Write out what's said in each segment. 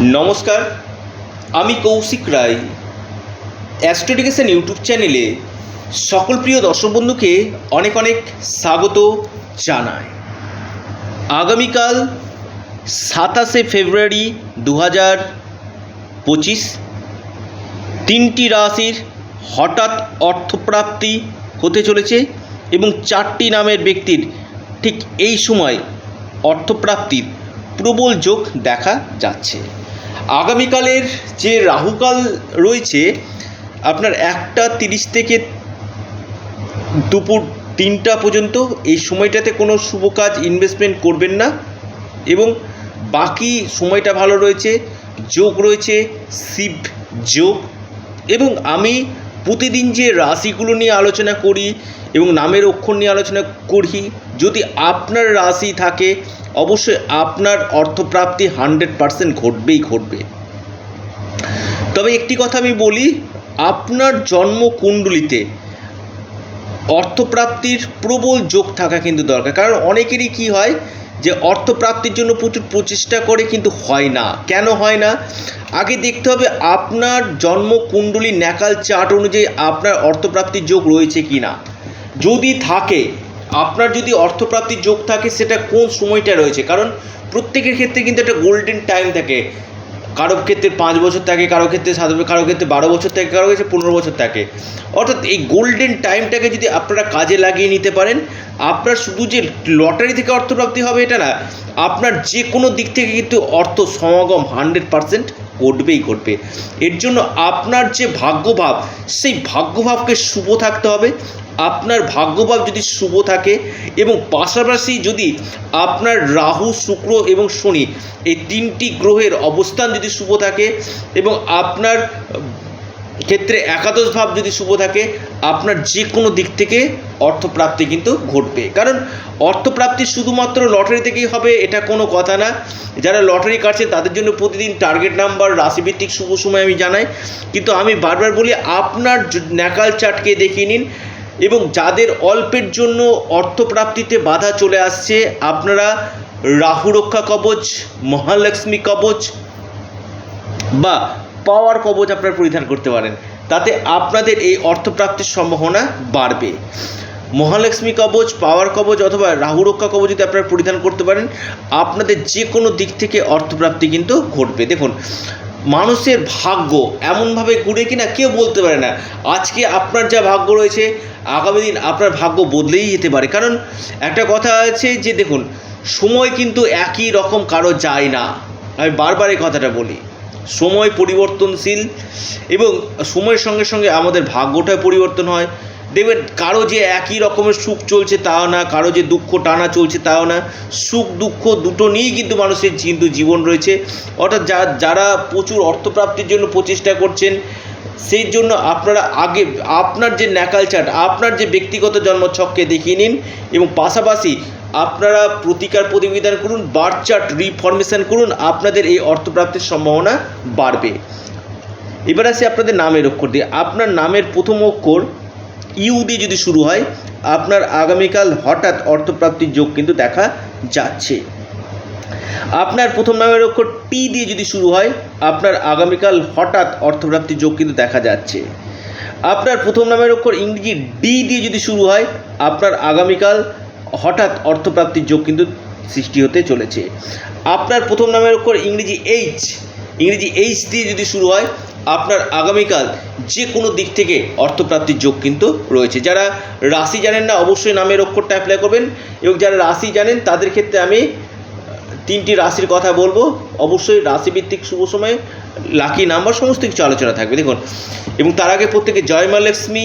নমস্কার, আমি কৌশিক রায়। অ্যাস্ট্রোডিকেশন ইউটিউব চ্যানেলে সকল প্রিয় দর্শক বন্ধুকে অনেক অনেক স্বাগত জানাই। আগামীকাল সাতাশে ফেব্রুয়ারি দু হাজার পঁচিশ, তিনটি রাশির হঠাৎ অর্থপ্রাপ্তি হতে চলেছে এবং চারটি নামের ব্যক্তির ঠিক এই সময় অর্থপ্রাপ্তির প্রবল যোগ দেখা যাচ্ছে। আগামীকালের যে রাহুকাল রয়েছে, আপনার একটা তিরিশ থেকে দুপুর তিনটা পর্যন্ত এই সময়টাতে কোনো শুভ কাজ ইনভেস্টমেন্ট করবেন না। এবং বাকি সময়টা ভালো রয়েছে, যোগ রয়েছে শিব যোগ। এবং আমি প্রতিদিন যে রাশিগুলো নিয়ে আলোচনা করি এবং নামের অক্ষর নিয়ে আলোচনা করি, যদি আপনার রাশি থাকে অবশ্যই আপনার অর্থপ্রাপ্তি হান্ড্রেড পারসেন্ট ঘটবেই ঘটবে। তবে একটি কথা আমি বলি, আপনার জন্মকুণ্ডলিতে অর্থপ্রাপ্তির প্রবল যোগ থাকা কিন্তু দরকার। কারণ অনেকেরই কি হয় যে অর্থপ্রাপ্তির জন্য প্রচুর প্রচেষ্টা করে কিন্তু হয় না। কেন হয় না? আগে দেখতে হবে আপনার জন্মকুণ্ডলী ন্যাকাল চার্ট অনুযায়ী আপনার অর্থপ্রাপ্তির যোগ রয়েছে কি না যদি থাকে আপনার যদি অর্থপ্রাপ্তির যোগ থাকে, সেটা কোন সময়টা রয়েছে? কারণ প্রত্যেকের ক্ষেত্রে কিন্তু একটা গোল্ডেন টাইম থাকে। কারও ক্ষেত্রে পাঁচ বছর থাকে কারও ক্ষেত্রে সাত বছর কারও ক্ষেত্রে বারো বছর থাকে কারও ক্ষেত্রে পনেরো বছর থাকে। অর্থাৎ এই গোল্ডেন টাইমটাকে যদি আপনারা কাজে লাগিয়ে নিতে পারেন, আপনার শুধু যে লটারি থেকে অর্থপ্রাপ্তি হবে এটা না, আপনার যে কোনো দিক থেকে কিন্তু অর্থ সমাগম হান্ড্রেড পারসেন্ট ঘটবেই ঘটবে। এর জন্য আপনার যে ভাগ্যভাব, সেই ভাগ্যভাবকে শুভ থাকতে হবে। আপনার ভাগ্যভাব যদি শুভ থাকে এবং পাশাপাশি যদি আপনার রাহু, শুক্র এবং শনি এই তিনটি গ্রহের অবস্থান যদি শুভ থাকে এবং আপনার ক্ষেত্রে একাদশ ভাব যদি শুভ থাকে, আপনার যে কোনো দিক থেকে অর্থপ্রাপ্তি কিন্তু ঘটবে। কারণ অর্থপ্রাপ্তি শুধুমাত্র লটারি থেকেই হবে, এটা কোনো কথা না। যারা লটারি কাটছে, তাদের জন্য প্রতিদিন টার্গেট নাম্বার রাশিভিত্তিক শুভ সময় আমি জানাই। কিন্তু আমি বারবার বলি, আপনার ন্যাকাল চার্টকে দেখিয়ে নিন। এবং যাদের অল্পের জন্য অর্থপ্রাপ্তিতে বাধা চলে আসছে, আপনারা রাহু রক্ষা কবচ, মহালক্ষ্মী কবচ বা পাওয়ার কবচ আপনারা পরিধান করতে পারেন। তাতে আপনাদের এই অর্থপ্রাপ্তির সম্ভাবনা বাড়বে। মহালক্ষ্মী কবচ, পাওয়ার কবচ অথবা রাহু রক্ষা কবচ যদি আপনারা পরিধান করতে পারেন, আপনাদের যে কোনো দিক থেকে অর্থপ্রাপ্তি কিন্তু ঘটবে। দেখুন, মানুষের ভাগ্য এমনভাবে ঘুরে কিনা কেউ বলতে পারে না। আজকে আপনার যা ভাগ্য রয়েছে, আগামী দিন আপনার ভাগ্য বদলেই যেতে পারে। কারণ একটা কথা আছে যে, দেখুন, সময় কিন্তু একই রকম, কারও যায় না। আমি বারবার এই কথাটা বলি। সময় পরিবর্তনশীল এবং সময়ের সঙ্গে সঙ্গে আমাদের ভাগ্যটা পরিবর্তন হয়। দেখবেন কারও যে একই রকমের সুখ চলছে তাও না, কারও যে দুঃখ টানা চলছে তাও না। সুখ, দুঃখ দুটো নিয়েই কিন্তু মানুষের কিন্তু জীবন রয়েছে। অর্থাৎ যা, যারা প্রচুর অর্থপ্রাপ্তির জন্য প্রচেষ্টা করছেন, সেই জন্য আপনারা আগে, আপনার যে ন্যাকাল চার্ট, আপনার যে ব্যক্তিগত জন্মছককে দেখিয়ে নিন এবং পাশাপাশি আপনারা প্রতিকার প্রতিবিধান করুন বার্থ চার্ট রিফরমেশন করুন, আপনাদের এই অর্থপ্রাপ্তির সম্ভাবনা বাড়বে। এবার আসি আপনাদের নামের অক্ষর দিয়ে। আপনার নামের প্রথম অক্ষর ইউ দিয়ে যদি শুরু হয়, আপনার আগামীকাল হঠাৎ অর্থপ্রাপ্তির যোগ কিন্তু দেখা যাচ্ছে। আপনার প্রথম নামের অক্ষর টি দিয়ে যদি শুরু হয়, আপনার আগামীকাল হঠাৎ অর্থপ্রাপ্তির যোগ কিন্তু দেখা যাচ্ছে। আপনার প্রথম নামের অক্ষর ইংরেজি ডি দিয়ে যদি শুরু হয়, আপনার আগামীকাল হঠাৎ অর্থপ্রাপ্তির যোগ কিন্তু সৃষ্টি হতে চলেছে। আপনার প্রথম নামের অক্ষর ইংরেজি এইচ ইংরেজি এইচ দিয়ে যদি শুরু হয়, আপনার আগামীকাল যে কোনো দিক থেকে অর্থপ্রাপ্তির যোগ কিন্তু রয়েছে। যারা রাশি জানেন না, অবশ্যই নামের অক্ষরটা অ্যাপ্লাই করবেন এবং যারা রাশি জানেন, তাদের ক্ষেত্রে আমি তিনটি রাশির কথা বলব। অবশ্যই রাশিভিত্তিক শুভ সময়ে লাকি নাম্বার সমস্ত কিছু আলোচনা থাকবে। দেখুন, এবং তার আগে প্রত্যেকে জয় মা লক্ষ্মী,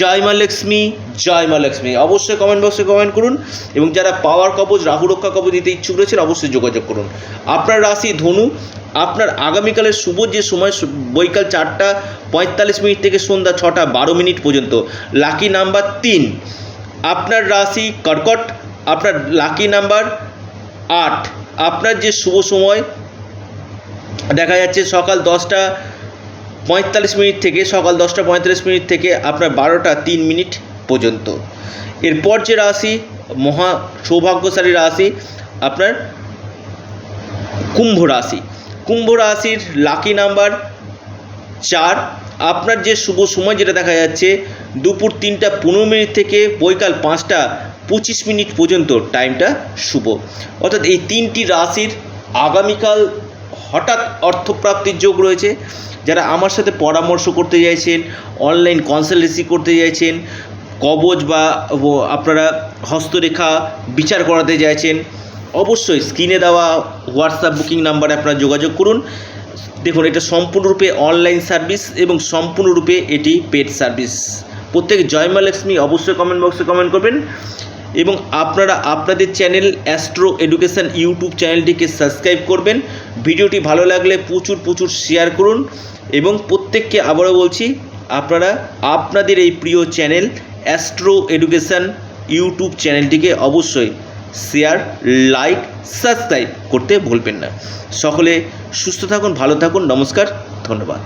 জয় মা লক্ষ্মী জয় মা লক্ষ্মী অবশ্যই কমেন্ট বক্সে কমেন্ট করুন এবং যারা পাওয়ার কবচ, রাহু রক্ষা কবচ দিতে ইচ্ছুক রয়েছেন, অবশ্যই যোগাযোগ করুন। আপনার রাশি ধনু, আপনার আগামীকালের শুভ যে সময় বৈকাল চারটা পঁয়তাল্লিশ মিনিট থেকে সন্ধ্যা ছটা বারো মিনিট পর্যন্ত লাকি নাম্বার তিন। আপনার রাশি কর্কট, আপনার লাকি নাম্বার আট। আপনার যে শুভ সময়, দেখা যাচ্ছে সকাল দশটা পঁয়তাল্লিশ মিনিট থেকে, সকাল দশটা পঁয়তাল্লিশ মিনিট থেকে আপনার বারোটা তিন মিনিট পর্যন্ত। এরপর যে রাশি, মহা সৌভাগ্যশালী রাশি, আপনার কুম্ভ রাশি। কুম্ভ রাশির লাকি নাম্বার চার। আপনার যে শুভ সময় যেটা দেখা যাচ্ছে, দুপুর তিনটা পনেরো মিনিট থেকে বৈকাল পাঁচটা পঁচিশ মিনিট পর্যন্ত টাইমটা শুভ। অর্থাৎ এই তিনটি রাশির আগামীকাল হঠাৎ অর্থপ্রাপ্তির যোগ রয়েছে। যারা আমার সাথে পরামর্শ করতে চাইছেন অনলাইন কনসালটেন্সি করতে চাইছেন কবজ বা আপনারা হস্তরেখা বিচার করাতে চাইছেন, অবশ্যই স্ক্রিনে দেওয়া হোয়াটসঅ্যাপ বুকিং নাম্বারে আপনারা যোগাযোগ করুন। দেখুন, এটা সম্পূর্ণরূপে অনলাইন সার্ভিস এবং সম্পূর্ণরূপে এটি পেড সার্ভিস প্রত্যেক জয়মা লক্ষ্মী অবশ্যই কমেন্ট বক্সে কমেন্ট করবেন এবং আপনারা আপনাদের চ্যানেল অ্যাস্ট্রো এডুকেশন ইউটিউব চ্যানেলটিকে সাবস্ক্রাইব করবেন। ভিডিওটি ভালো লাগলে প্রচুর প্রচুর শেয়ার করুন এবং প্রত্যেককে আবারও বলছি, আপনারা, আপনাদের এই প্রিয় চ্যানেল অ্যাস্ট্রো এডুকেশন ইউটিউব চ্যানেলটিকে অবশ্যই শেয়ার, লাইক, সাবস্ক্রাইব করতে ভুলবেন না। সকলে সুস্থ থাকুন, ভালো থাকুন, নমস্কার, ধন্যবাদ।